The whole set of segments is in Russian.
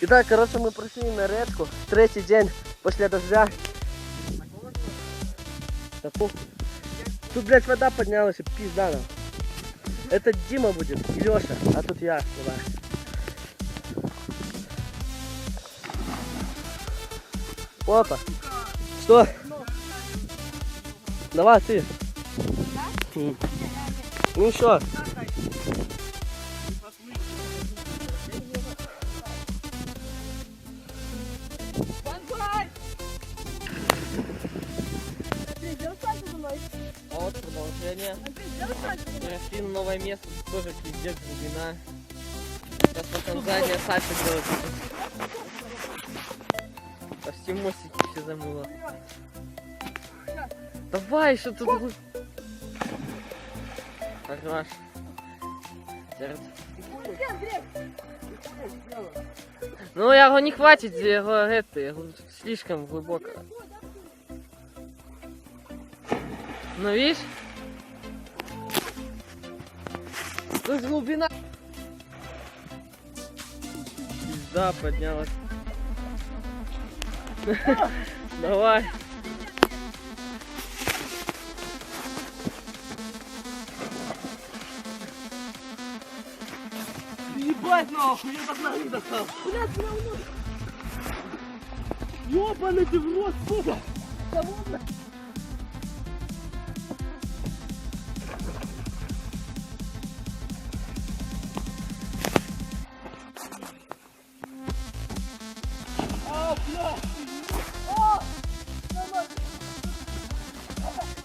Итак, короче, мы пришли на речку. Третий день после дождя. Да фу. Тут, блядь, вода поднялась пизда нам. Это Дима будет, и Леша, а тут я. Давай. Опа. Что? Давай ты. Ну что? Вот продолжение. Пришли на новое место, тоже пиздец глубина. Сейчас на Танзания сальто делать. Почти мостики все замыло. Давай, что тут будет? Хорош. Сердце. Ну, его не хватит, его это, слишком глубоко. Ну, видишь? Тут глубина. Пизда поднялась. Давай. Ебать нахуй, я так ноги достал. Ёбаный ты в рот, сука.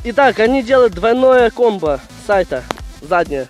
Итак, они делают двойное комбо сайта заднее.